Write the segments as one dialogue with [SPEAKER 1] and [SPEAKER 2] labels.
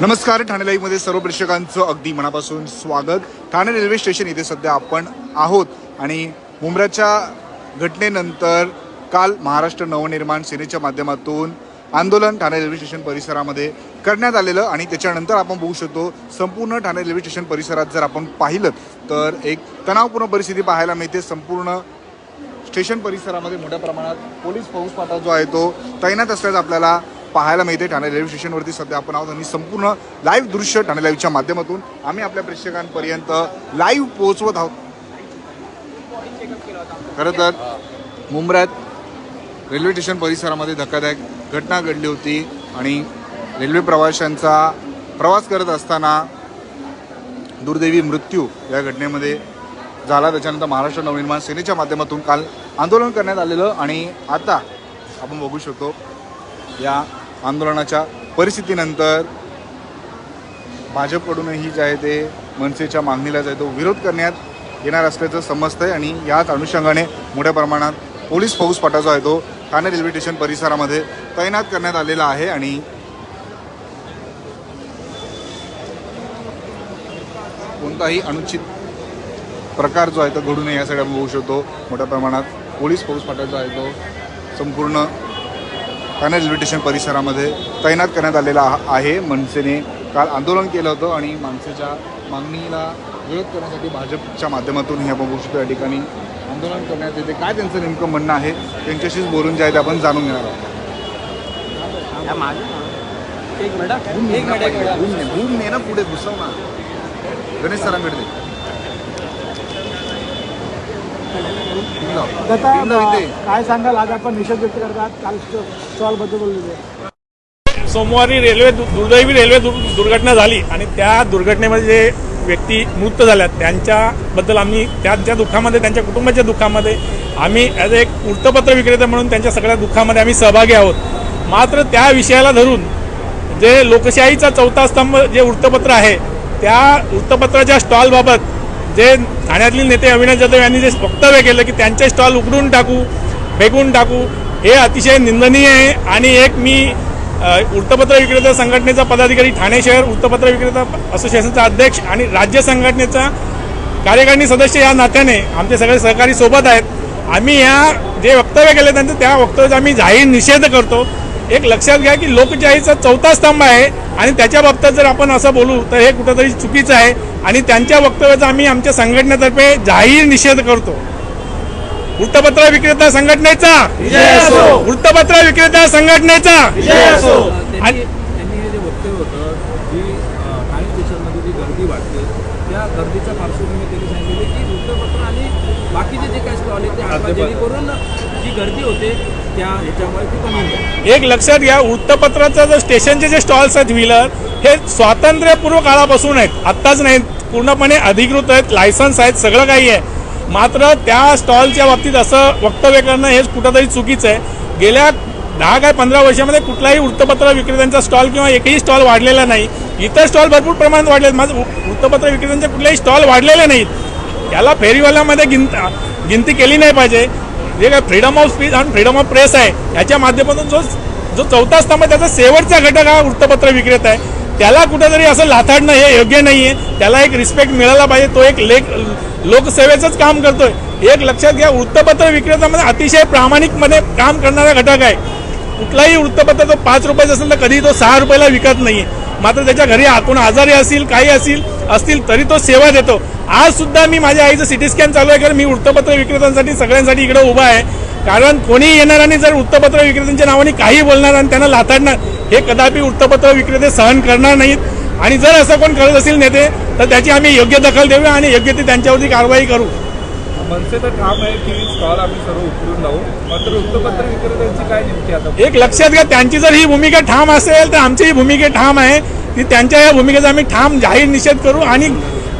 [SPEAKER 1] नमस्कार ठाणे लाईव्हमध्ये सर्व प्रेक्षकांचं अगदी मनापासून स्वागत. ठाणे रेल्वे स्टेशन इथे सध्या आपण आहोत आणि मुंब्राच्या घटनेनंतर काल महाराष्ट्र नवनिर्माण सेनेच्या माध्यमातून आंदोलन ठाणे रेल्वे स्टेशन परिसरामध्ये करण्यात आलेलं आणि त्याच्यानंतर आपण बघू शकतो संपूर्ण ठाणे रेल्वे स्टेशन परिसरात जर आपण पाहिलं तर एक तणावपूर्ण परिस्थिती पाहायला मिळते. संपूर्ण स्टेशन परिसरामध्ये मोठ्या प्रमाणात पोलीस फौजफाटा जो आहे तो तैनात असल्याचं आपल्याला पाहायला मिळते. ठाणे रेल्वे स्टेशनवरती सध्या आपण आहोत आणि संपूर्ण लाईव्ह दृश्य ठाणे लाईव्हच्या माध्यमातून आम्ही आपल्या प्रेक्षकांपर्यंत लाईव्ह पोहोचवत आहोत. खरं तर मुंबऱ्यात रेल्वे स्टेशन परिसरामध्ये धक्कादायक घटना घडली होती आणि रेल्वे प्रवाशांचा प्रवास करत असताना दुर्दैवी मृत्यू या घटनेमध्ये झाला. त्याच्यानंतर महाराष्ट्र नवनिर्माण सेनेच्या माध्यमातून काल आंदोलन करण्यात आलेलं आणि आता आपण बघू शकतो या आंदोलनाच्या परिस्थितीनंतर भाजपकडूनही जे आहे ते मनसेच्या मागणीला जे आहे तो विरोध करण्यात येणार असल्याचं समजतं आहे आणि याच अनुषंगाने मोठ्या प्रमाणात पोलीस फौजफाटा जो आहे तो ठाणे रेल्वे स्टेशन परिसरामध्ये तैनात करण्यात आलेला आहे आणि कोणताही अनुचित प्रकार जो आहे तो घडू नये यासाठी आपण बघू शकतो. मोठ्या प्रमाणात पोलीस फौजफाटा जो आहे तो संपूर्ण ठाणे रेल्वे स्टेशन परिसरामध्ये तैनात करण्यात आलेला आहे. मनसेने काल आंदोलन केलं होतं आणि मनसेच्या मागणीला विरोध करण्यासाठी भाजपच्या माध्यमातून हे आपण बघू शकतो या ठिकाणी आंदोलन करण्यात येते. काय त्यांचं नेमकं म्हणणं आहे त्यांच्याशीच बोलून जे आहे ते आपण जाणून घेणार आहोत.
[SPEAKER 2] ना.
[SPEAKER 1] पुढे घुसव ना. गणेश सरांकडे
[SPEAKER 3] काय सांगाल? आज आपण निषेध व्यक्त करतात. काल स्टॉलबद्दल
[SPEAKER 4] सोमवारी रेल्वे दु- दुर्दैवी रेल्वे दुर्घटना झाली आणि त्या दुर्घटनेमध्ये जे व्यक्ती मृत झाल्या त्यांच्याबद्दल आम्ही त्या ज्या दुःखामध्ये त्यांच्या कुटुंबाच्या दुःखामध्ये आम्ही ॲज एक वृत्तपत्र विक्रेता म्हणून त्यांच्या सगळ्या दुःखामध्ये आम्ही सहभागी आहोत. मात्र त्या विषयाला धरून जे लोकशाहीचा चौथा स्तंभ जे वृत्तपत्र आहे त्या वृत्तपत्राच्या स्टॉलबाबत जे ठाण्यातील नेते अविनाश जाधव यांनी जे वक्तव्य केलं की त्यांचे स्टॉल उघडून टाकू फेकून टाकू हे अतिशय निंदनीय आहे. आणि एक मी वृत्तपत्र विक्रेता संघटनेचा पदाधिकारी ठाणे शहर वृत्तपत्र विक्रेता असोसिएशनचा अध्यक्ष आणि राज्य संघटनेचा कार्यकारिणी सदस्य या नात्याने आमचे सगळे सहकारी सोबत आहेत. आम्ही या जे वक्तव्य केले त्यांचं त्या वक्तव्याचा आम्ही जाहीर निषेध करतो. एक लक्षात घ्या की लोकशाहीचा चौथा स्तंभ आहे आणि त्याच्या बाबतीत जर आपण असं बोलू तर हे कुठंतरी चुकीचं आहे. आणि त्यांच्या वक्तव्याचा आम्ही आमच्या संघटनेतर्फे जाहीर निषेध करतो. वृत्तपत्र विक्रेता संघटनेचा. वृत्तपत्र विक्रेता संघटनेचा.
[SPEAKER 5] त्यांनी
[SPEAKER 4] आणि-
[SPEAKER 5] त्यांनी हे जे वक्तव्य होतं जी अं, ठाणे स्टेशनमध्ये जी गर्दी वाटते त्या गर्दीच्या पार्श्वभूमीवर त्यांनी सांगितले की वृत्तपत्र आणि बाकीचे जे काही स्टॉल आहेत ते हटवा जेणेकरून जी गर्दी होते त्या ह्याच्यामुळे ती कमी होईल.
[SPEAKER 4] एक लक्षात घ्या वृत्तपत्राचं जे स्टेशनचे जे स्टॉल्स आहेत व्हीलर हे स्वातंत्र्यपूर्व काळापासून आहेत. आत्ताच नाहीत पूर्णपणे अधिकृत आहेत लायसन्स आहेत सगळं काही आहे. मात्र त्या स्टॉलच्या बाबतीत असं वक्तव्य करणं हेच कुठंतरी चुकीचं आहे. गेल्या दहा काय पंधरा वर्षामध्ये कुठलाही वृत्तपत्र विक्रेत्यांचा स्टॉल किंवा एकही स्टॉल वाढलेला नाही. इतर स्टॉल भरपूर प्रमाणात वाढले आहेत माझं वृत्तपत्र विक्रेत्यांचे कुठलेही स्टॉल वाढलेले नाहीत. याला फेरीवाल्यामध्ये गिनत गिनती केली नाही पाहिजे. जे काय फ्रीडम ऑफ स्पीच आणि फ्रीडम ऑफ प्रेस आहे याच्या माध्यमातून जो जो चौथा स्तंभ त्याचा शेवटचा घटक हा वृत्तपत्र विक्रेता आहे. त्याला कुठेतरी असं लाथाडणं हे योग्य नाही आहे त्याला एक रिस्पेक्ट मिळाला पाहिजे. तो एक लेख लोकसेवेचंच काम करतोय. एक लक्षात घ्या वृत्तपत्र विक्रेत्यामध्ये अतिशय प्रामाणिकमध्ये काम करणारा घटक आहे. कुठलाही वृत्तपत्र तो पाच रुपयाचं असेल तर कधी तो सहा रुपयाला विकत नाही आहे मात्र त्याच्या घरी कोण आजारी असतील काही असतील असतील तरी तो सेवा देतो. आज सुद्धा मी माझ्या आईचं सिटी स्कॅन चालू आहे कारण मी वृत्तपत्र विक्रेत्यांसाठी सगळ्यांसाठी इकडे उभा आहे. कारण कोणी येणार आणि जर वृत्तपत्र विक्रेत्यांच्या नावाने काही बोलणार आणि त्यांना लाथाडणार हे कदापि वृत्तपत्र विक्रेते सहन करणार नाहीत. आणि जर असं कोण करत असेल नेते तर त्याची आम्ही योग्य दखल देऊया आणि योग्य ती त्यांच्यावरती कारवाई करू.
[SPEAKER 5] मनसेचं काम आहे की स्टॉल आम्ही सर्व लावू. मात्र वृत्तपत्र विक्रेत्यांची काय नेमकी आता?
[SPEAKER 4] एक लक्षात घ्या त्यांची जर ही भूमिका ठाम असेल तर आमची ही भूमिका ठाम आहे. की त्यांच्या या भूमिकेचा आम्ही ठाम जाहीर निषेध करू आणि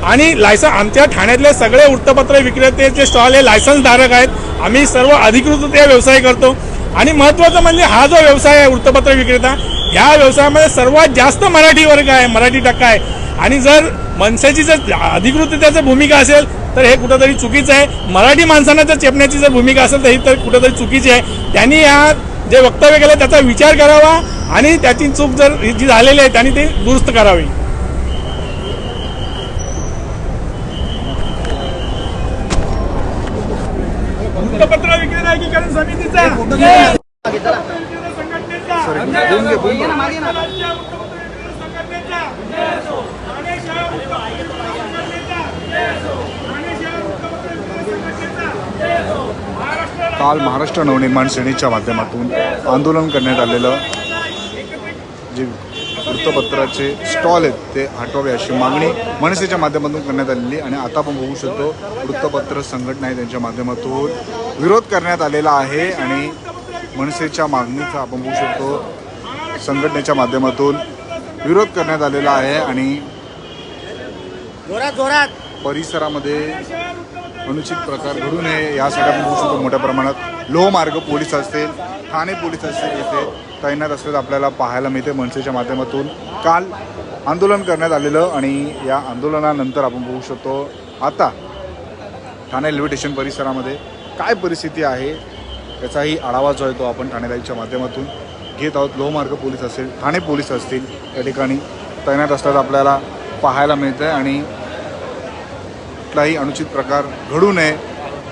[SPEAKER 4] आणि लायसन आमच्या ठाण्यातले सगळे वृत्तपत्र विक्रेतेचे स्टॉल हे लायसन्स धारक आहेत. आम्ही सर्व अधिकृत ते व्यवसाय करतो. आणि महत्त्वाचं म्हणजे हा जो व्यवसाय आहे वृत्तपत्र विक्रेता ह्या व्यवसायामध्ये सर्वात जास्त मराठी वर्ग आहे मराठी टक्का आहे. आणि जर मनसेची जर अधिकृतरित्या भूमिका असेल तर हे कुठंतरी चुकीचं आहे. मराठी माणसांना जर चेपण्याची जर भूमिका असेल तर ही तर कुठंतरी चुकीची आहे. त्यांनी या जे वक्तव्य केलं त्याचा विचार करावा. आणि त्याची चूक जर जी झालेली आहे त्यांनी ती दुरुस्त करावी. वृत्तपत्र विक्रेता एकीकरण समितीचा.
[SPEAKER 1] काल महाराष्ट्र नवनिर्माण सेनेच्या माध्यमातून आंदोलन करण्यात आलेलं जे वृत्तपत्राचे स्टॉल आहेत ते हटवावे अशी मागणी मनसेच्या माध्यमातून करण्यात आलेली आणि आता आपण बघू शकतो वृत्तपत्र संघटना आहे त्यांच्या माध्यमातून विरोध करण्यात आलेला आहे. आणि मनसेच्या मागणीचा आपण बघू शकतो संघटनेच्या माध्यमातून विरोध करण्यात आलेला आहे. आणि परिसरामध्ये अनुचित प्रकार घडू नये यासाठी आपण बघू शकतो मोठ्या प्रमाणात लोहमार्ग पोलीस असतील ठाणे पोलीस असतील इथे. तैनात असलेलं आपल्याला पाहायला मिळते मनसेच्या माध्यमातून. काल आंदोलन करण्यात आलेलं आणि या आंदोलनानंतर आपण बघू शकतो आता ठाणे रेल्वे स्टेशन परिसरामध्ये काय परिस्थिती आहे याचाही आढावा जो आहे तो आपण ठाणे लाईव्हच्या माध्यमातून घेत आहोत. लोहमार्ग पोलीस असेल ठाणे पोलीस असतील या ठिकाणी तैनात असल्याचं आपल्याला पाहायला मिळतं आहे आणि कुठलाही अनुचित प्रकार घडू नये.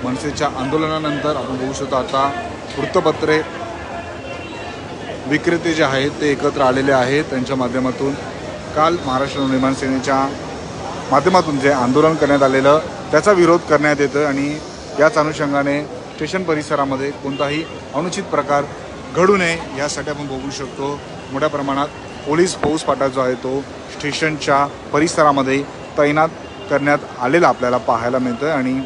[SPEAKER 1] मनसेच्या आंदोलनानंतर आपण बघू शकतो आता वृत्तपत्रे विक्रेते जे आहेत ते एकत्र आलेले आहेत. त्यांच्या माध्यमातून काल महाराष्ट्र निर्माण सेनेच्या माध्यमातून जे आंदोलन करण्यात आलेलं त्याचा विरोध करण्यात येतं आणि याच अनुषंगाने स्टेशन परिसरामध्ये कोणताही अनुचित प्रकार घडू नये यासाठी आपण बघू शकतो. मोठ्या प्रमाणात पोलीस पाटा जो आहे तो स्टेशनच्या परिसरामध्ये तैनात करण्यात आलेलं आपल्याला पाहायला मिळतं आणि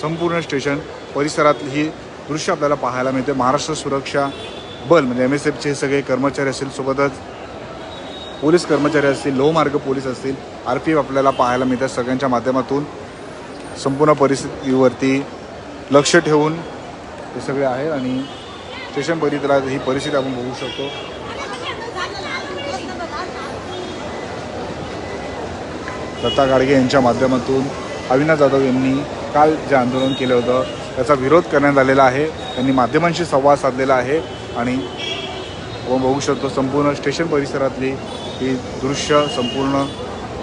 [SPEAKER 1] संपूर्ण स्टेशन परिसरातली ही दृश्य आपल्याला पाहायला मिळते महाराष्ट्र सुरक्षा बल म्हणजे एम एस एफचे सगळे कर्मचारी असतील सोबतच पोलीस कर्मचारी असतील लोहमार्ग पोलीस असतील आर पी एफ आपल्याला पाहायला मिळतात सगळ्यांच्या माध्यमातून. संपूर्ण परिस्थितीवरती लक्ष ठेवून हे सगळे आहेत आणि स्टेशन परिसरात ही परिस्थिती आपण बघू शकतो. दत्ता गाडगे यांच्या माध्यमातून अविनाश जाधव यांनी काल जे आंदोलन केलं होतं त्याचा विरोध करण्यात आलेला आहे. त्यांनी माध्यमांशी संवाद साधलेला आहे आणि आपण बघू शकतो संपूर्ण स्टेशन परिसरातली ही दृश्य संपूर्ण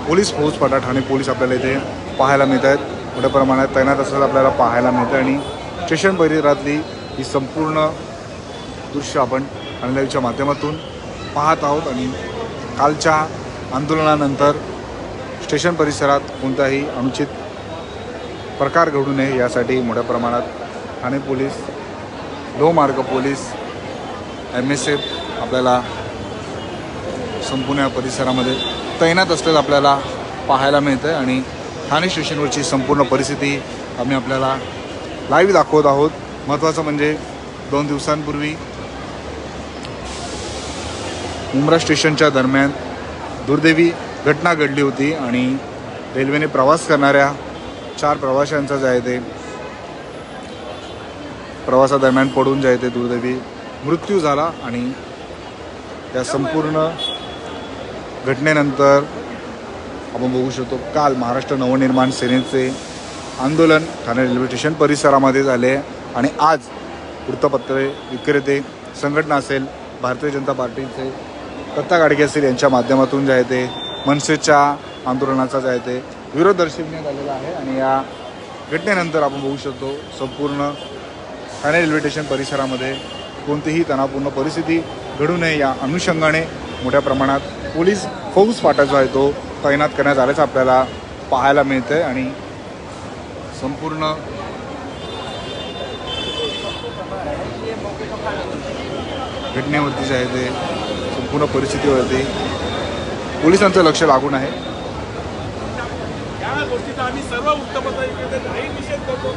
[SPEAKER 1] पोलीस फौजफाटा ठाणे पोलीस आपल्याला इथे पाहायला मिळत आहेत मोठ्या प्रमाणात तैनात असल्याचं आपल्याला पाहायला मिळतं आणि स्टेशन परिसरातली ही संपूर्ण दृश्य आपण ठाणे माध्यमातून पाहत आहोत आणि कालच्या आंदोलनानंतर स्टेशन परिसरात कोणताही अनुचित प्रकार घडू नये यासाठी मोठ्या प्रमाणात ठाणे पोलीस लोहमार्ग पोलीस एम एस एफ आपल्याला संपूर्ण या परिसरामध्ये तैनात असलेलं आपल्याला पाहायला मिळतं आहे आणि ठाणे स्टेशनवरची संपूर्ण परिस्थिती आम्ही आपल्याला लाईव्ह दाखवत आहोत. महत्त्वाचं म्हणजे दोन दिवसांपूर्वी मुंब्रा स्टेशनच्या दरम्यान दुर्दैवी घटना घडली होती आणि रेल्वेने प्रवास करणाऱ्या चार प्रवाशांचा जे आहे ते प्रवासादरम्यान पडून जे आहे ते दुर्दैवी मृत्यू झाला आणि या संपूर्ण घटनेनंतर आपण बघू शकतो काल महाराष्ट्र नवनिर्माण सेनेचे आंदोलन ठाणे रेल्वे स्टेशन परिसरामध्ये झाले आणि आज वृत्तपत्रे विक्रेते संघटना असेल भारतीय जनता पार्टीचे दत्ता गाडगे असतील यांच्या माध्यमातून जे आहे ते मनसेच्या आंदोलनाचाच आहे ते विरोध दर्शविण्यात आलेला आहे आणि या घटनेनंतर आपण बघू शकतो संपूर्ण ठाणे रेल्वे स्टेशन परिसरामध्ये कोणतीही तणावपूर्ण परिस्थिती घडू नये या अनुषंगाने मोठ्या प्रमाणात पोलीस फौज फाटा जो आहे तो तैनात करण्यात आल्याचं आपल्याला पाहायला मिळतं आहे आणि संपूर्ण घटनेवरती जे आहे ते संपूर्ण परिस्थितीवरती पोलिसांचं लक्ष लागून आहे.
[SPEAKER 4] या गोष्टीचा आम्ही सर्व वृत्तपत्र निषेध करतो.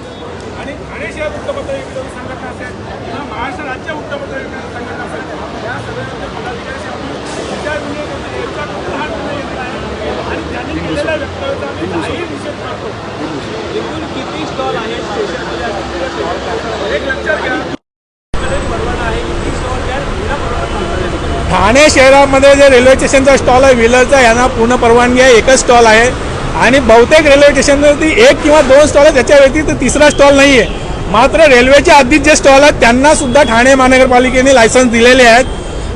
[SPEAKER 4] आणि ठाणे शहर वृत्तपत्र विक्रेते संघटना असेल किंवा महाराष्ट्र राज्य वृत्तपत्र विक्रेते संघटना असेल या सगळ्यांच्या पदाधिकाऱ्यांशी आम्ही विचारविनिमय करतो यांचा कुठला हा निर्णय घेतला आहे. आणि त्यांनी केलेल्या वक्तव्याचा आम्ही जाहीर निषेध करतो.
[SPEAKER 2] एकूण किती स्टॉल आहेत स्टेशनमध्ये? असतील?
[SPEAKER 4] एक लक्षात घ्या. ठाणे शहरामध्ये जे रेल्वे स्टेशनचा स्टॉल आहे व्हीलरचा यांना पूर्ण परवानगी आहे एकच स्टॉल आहे. आणि बहुतेक रेल्वे स्टेशनवरती एक किंवा दोन स्टॉल आहे त्याच्या व्यतिरिक्त तिसरा स्टॉल नाही आहे मात्र रेल्वेच्या आधीच जे स्टॉल आहेत त्यांना सुद्धा ठाणे महानगरपालिकेने लायसन्स दिलेले आहेत.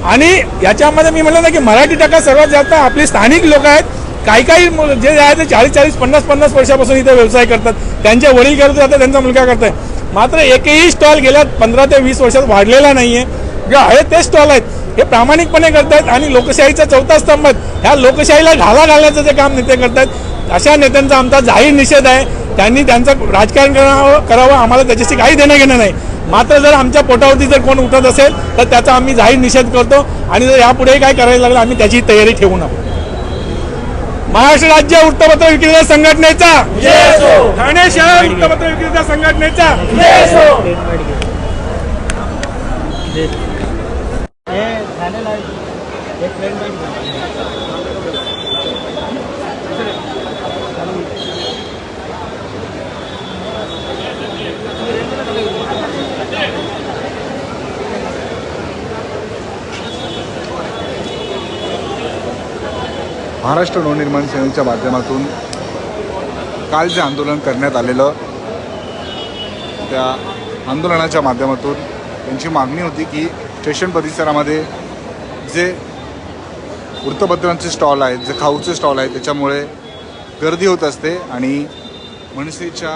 [SPEAKER 4] आणि याच्यामध्ये मी म्हणलं ना की मराठी टाका सर्वात जास्त आपले स्थानिक लोक आहेत. काही काही जे आहे ते चाळीस चाळीस पन्नास पन्नास वर्षापासून इथे व्यवसाय करतात. त्यांचे वडील करत जातात त्यांचा मुलगा करतोय. मात्र एकही स्टॉल गेल्या पंधरा ते वीस वर्षात वाढलेला नाहीये. जे आहे ते स्टॉल आहेत. हे प्रामाणिकपणे करतायत आणि लोकशाहीचा चौथा स्तंभ ह्या लोकशाहीला ढाला घालण्याचं जे काम नेते करतायत अशा नेत्यांचा आमचा जाहीर निषेध आहे. त्यांनी त्यांचं राजकारण करावं करावं आम्हाला त्याच्याशी काही देणं घेणं नाही. मात्र जर आमच्या पोटावरती जर कोण उठत असेल तर त्याचा आम्ही जाहीर निषेध करतो आणि जर यापुढे काय करायला लागलं आम्ही त्याची तयारी ठेवू नको. महाराष्ट्र राज्य वृत्तपत्र विक्रेता संघटनेचा. ठाणे शहर वृत्तपत्र विक्रेता संघटनेचा.
[SPEAKER 2] हे एक
[SPEAKER 1] महाराष्ट्र नवनिर्माण सेनेच्या माध्यमातून काल जे आंदोलन करण्यात आलेलं त्या आंदोलनाच्या माध्यमातून त्यांची मागणी होती की स्टेशन परिसरामध्ये जे वृत्तपत्रांचे स्टॉल आहेत जे खाऊचे स्टॉल आहेत त्याच्यामुळे गर्दी होत असते आणि मनसेच्या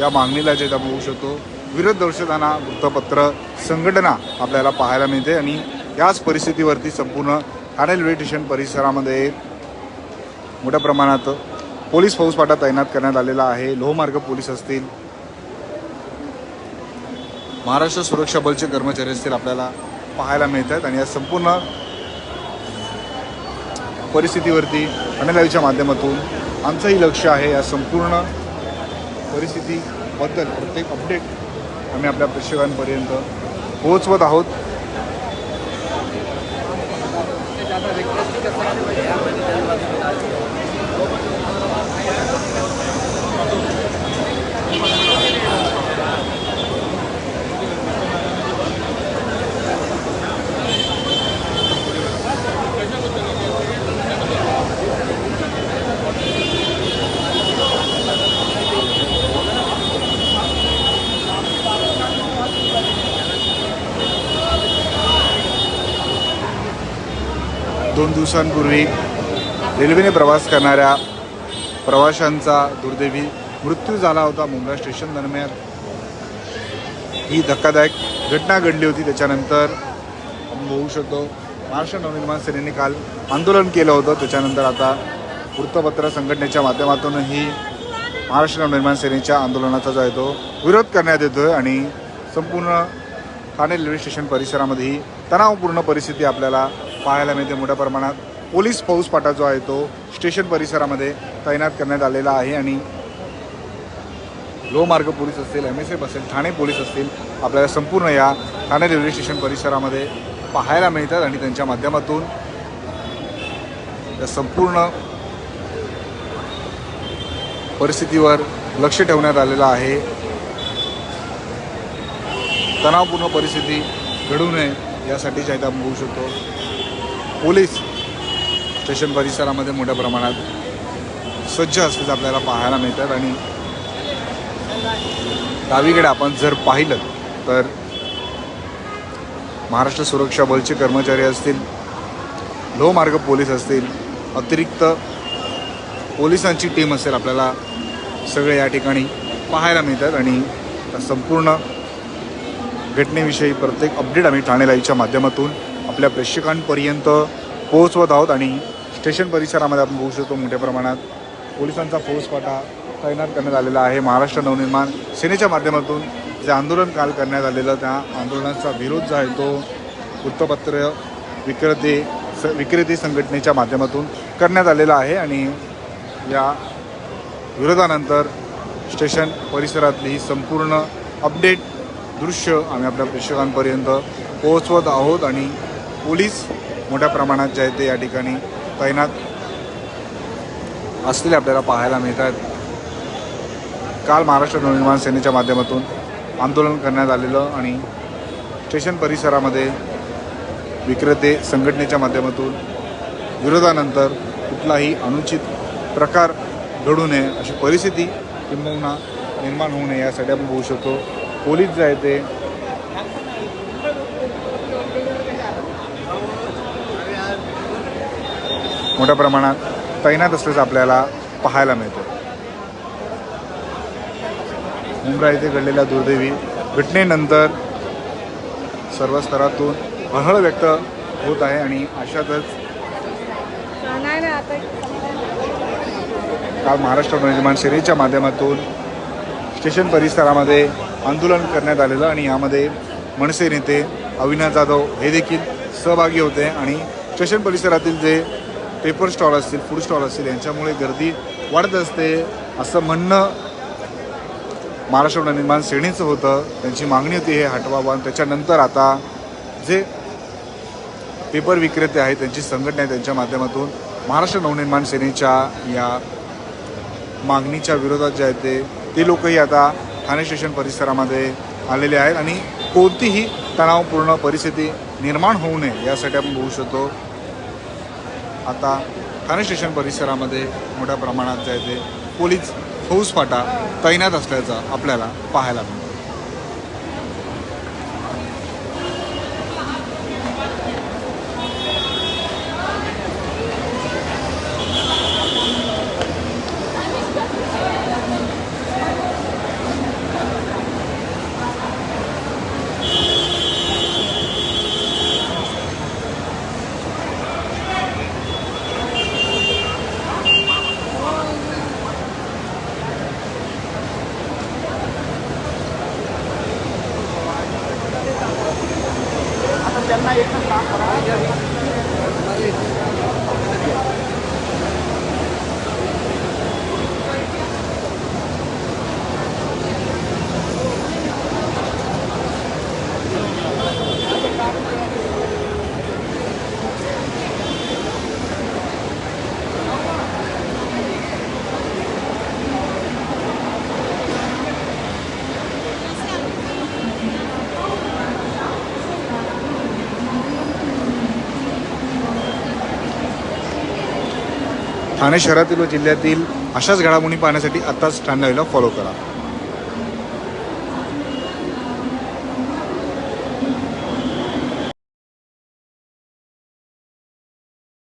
[SPEAKER 1] या मागणीला जे आपण बघू शकतो विरोध दर्शताना वृत्तपत्र संघटना आपल्याला पाहायला मिळते आणि याच परिस्थितीवरती संपूर्ण ठाणे रेल्वे स्टेशन परिसरामध्ये मोठ्या प्रमाणात पोलीस फौजफाटा तैनात करण्यात आलेला आहे. लोहमार्ग पोलीस असतील महाराष्ट्र सुरक्षा बलचे कर्मचारी असतील आपल्याला पाहायला मिळत आहेत आणि या संपूर्ण परिस्थितीवरती अनलाईव्हच्या माध्यमातून आमचंही लक्ष आहे. या संपूर्ण परिस्थितीबद्दल प्रत्येक अपडेट आम्ही आपल्या प्रेक्षकांपर्यंत पोहोचवत आहोत. दिवसांपूर्वी रेल्वेने प्रवास करणाऱ्या प्रवाशांचा दुर्दैवी मृत्यू झाला होता मुंब्रा स्टेशन दरम्यान. ही धक्कादायक घटना घडली होती. त्याच्यानंतर आपण शकतो महाराष्ट्र नवनिर्माण सेनेने काल आंदोलन केलं होतं. त्याच्यानंतर आता वृत्तपत्र संघटनेच्या माध्यमातूनही महाराष्ट्र नवनिर्माण सेनेच्या आंदोलनाचा जो आहे तो विरोध करण्यात येतो आहे आणि संपूर्ण ठाणे रेल्वे स्टेशन परिसरामध्ये ही तणावपूर्ण परिस्थिती आपल्याला पाहायला मिळते मोठ्या प्रमाणात. पोलीस फौजफाटा जो आहे तो स्टेशन परिसरामध्ये तैनात करण्यात आलेला आहे आणि लोहमार्ग पोलीस असतील एम एस एफ असेल ठाणे पोलीस असतील आपल्याला संपूर्ण या ठाणे रेल्वे स्टेशन परिसरामध्ये पाहायला मिळतात आणि त्यांच्या माध्यमातून या संपूर्ण परिस्थितीवर लक्ष ठेवण्यात आलेलं आहे. तणावपूर्ण परिस्थिती घडू नये यासाठी जे आहे शकतो. पोलीस स्टेशन परिसरामध्ये मोठ्या प्रमाणात सज्ज असल्याचं आपल्याला पाहायला मिळतात आणि डावीकडे आपण जर पाहिलं तर महाराष्ट्र सुरक्षा बलचे कर्मचारी असतील लोहमार्ग पोलीस असतील अतिरिक्त पोलिसांची टीम असेल आपल्याला सगळे या ठिकाणी पाहायला मिळतात आणि संपूर्ण घटनेविषयी प्रत्येक अपडेट आम्ही ठाणे लाईव्हच्या माध्यमातून आपल्या प्रेक्षकांपर्यंत पोहोचवत आहोत आणि स्टेशन परिसरामध्ये आपण बघू शकतो मोठ्या प्रमाणात पोलिसांचा फौजफाटा तैनात करण्यात आलेला आहे. महाराष्ट्र नवनिर्माण सेनेच्या माध्यमातून जे आंदोलन काल करण्यात आलेलं त्या आंदोलनाचा विरोध जो आहे तो वृत्तपत्र विक्रेते स विक्रेते संघटनेच्या माध्यमातून करण्यात आलेला आहे आणि या विरोधानंतर स्टेशन परिसरातली ही संपूर्ण अपडेट दृश्य आम्ही आपल्या प्रेक्षकांपर्यंत पोहोचवत आहोत आणि पोलीस मोठ्या प्रमाणात जे आहे ते या ठिकाणी तैनात असलेले आपल्याला पाहायला मिळतात. काल महाराष्ट्र नवनिर्माण सेनेच्या माध्यमातून आंदोलन करण्यात आलेलं आणि स्टेशन परिसरामध्ये विक्रेते संघटनेच्या माध्यमातून विरोधानंतर कुठलाही अनुचित प्रकार घडू नये अशी परिस्थिती किंबहुना निर्माण होऊ नये यासाठी आपण होऊ शकतो. पोलीस जे आहे ते मोठ्या प्रमाणात तैनात असल्याचं आपल्याला पाहायला मिळतं. मुंब्रा येथे घडलेल्या दुर्दैवी घटनेनंतर सर्व स्तरातून हळहळ व्यक्त होत आहे आणि अशातच काल महाराष्ट्र नवनिर्माण सेनेच्या माध्यमातून स्टेशन परिसरामध्ये आंदोलन करण्यात आलेलं आणि यामध्ये मनसे नेते अविनाश जाधव हे देखील सहभागी होते आणि स्टेशन परिसरातील जे पेपर स्टॉल असतील फूड स्टॉल असतील यांच्यामुळे गर्दी वाढत असते असं म्हणणं महाराष्ट्र नवनिर्माण सेनेचं होतं. त्यांची मागणी होती हे हटवावं आणि त्याच्यानंतर आता जे पेपर विक्रेते आहेत त्यांची संघटना आहे त्यांच्या माध्यमातून महाराष्ट्र नवनिर्माण सेनेच्या या मागणीच्या विरोधात जे आहे ते ते लोकही आता ठाणे स्टेशन परिसरामध्ये आलेले आहेत. आणि कोणतीही तणावपूर्ण परिस्थिती निर्माण होऊ नये यासाठी आपण बघू शकतो. आता ठाणे स्टेशन परिसरामध्ये मोठ्या प्रमाणात जे आहे ते पोलीस फौजफाटा तैनात असल्याचं आपल्याला पाहायला मिळतं. ठाणे शहरातील व जिल्ह्यातील अशाच घडामोडी पाहण्यासाठी आत्ताच ठाणे लाईव्हला फॉलो करा.